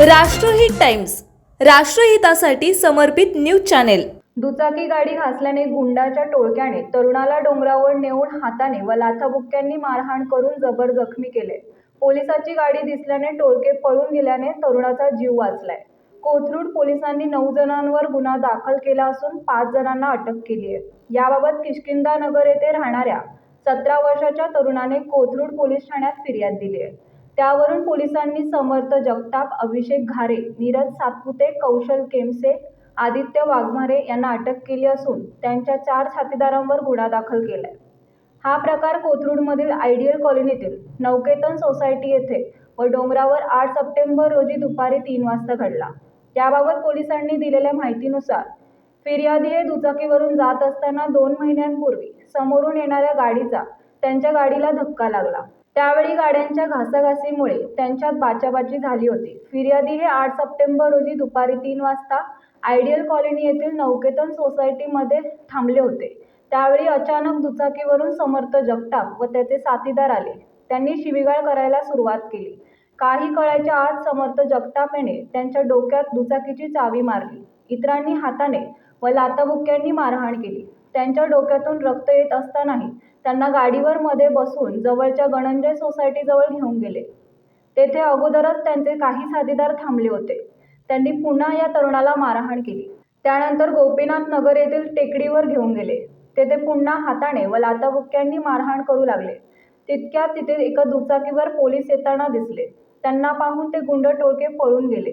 राष्ट्रहित टाइम्स राष्ट्रहितासाठी समर्पित news channel. दुचाकी गाडी घासल्याने गुंडाच्या टोळक्याने तरुणाला डोंगरावर नेऊन हाताने व लाथाबुक्क्यांनी मारहाण करून जबर जखमी केले. पोलिसाची गाडी दिसल्याने टोळके पळून गेल्याने तरुणाचा जीव वाचलाय. कोथरूड पोलिसांनी नऊ जणांवर गुन्हा दाखल केला असून पाच जणांना अटक केली आहे. याबाबत किशकिंदा नगर येथे राहणाऱ्या सतरा वर्षाच्या तरुणाने कोथरूड पोलीस ठाण्यात फिर्याद दिली आहे. त्यावरून पोलिसांनी समर्थ जगताप अभिषेक घारे नीरज सातपुते कौशल केमसे आदित्य वाघमारे यांना अटक केली असून त्यांच्या चार साथीदारांवर गुन्हा दाखल केलाय. हा प्रकार कोथरूडमधील आयडियल कॉलनीतील नौकेतन सोसायटी येथे व डोंगरावर आठ सप्टेंबर रोजी दुपारी तीन वाजता घडला. याबाबत पोलिसांनी दिलेल्या माहितीनुसार फिर्यादी हे दुचाकीवरून जात असताना दोन महिन्यांपूर्वी समोरून येणाऱ्या गाडीचा त्यांच्या गाडीला धक्का लागला. त्यावेळी गाड्यांच्या घासाघासीमुळे त्यांच्यात बाचाबाची झाली होती. फिर्यादी हे आठ सप्टेंबर रोजी दुपारी तीन वाजता आयडियल कॉलनी येथील नौकेतन सोसायटीमध्ये थांबले होते. त्यावेळी अचानक दुचाकीवरून समर्थ जगताप व त्याचे साथीदार आले. त्यांनी शिवीगाळ करायला सुरुवात केली. काही कळायच्या आत समर्थ जगताप याने त्यांच्या डोक्यात दुचाकीची चावी मारली. इतरांनी हाताने व लाताबुक्क्यांनी मारहाण केली. त्यांच्या डोक्यातून रक्त येत असतानाही त्यांना गाडीवर मध्ये बसवून जवळच्या गणंजय सोसायटीजवळ घेऊन गेले. तेथे अगोदरच त्यांचे काही साथीदार थांबले होते. त्यांनी पुन्हा या तरुणाला मारहाण केली. त्यानंतर गोपीनाथ नगर येथील टेकडीवर घेऊन गेले. तेथे पुन्हा हाताने व लाताबुक्क्यांनी मारहाण करू लागले. तितक्यात तिथे एका दुचाकीवर पोलीस येताना दिसले. त्यांना पाहून ते गुंड टोळके पळून गेले.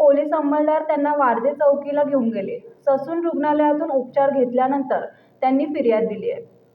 पोलीस अंमलदार त्यांना वारजे चौकीला घेऊन गेले. ससून रुग्णालयातून उपचार घेतल्यानंतर त्यांनी फिर्याद दिली आहे.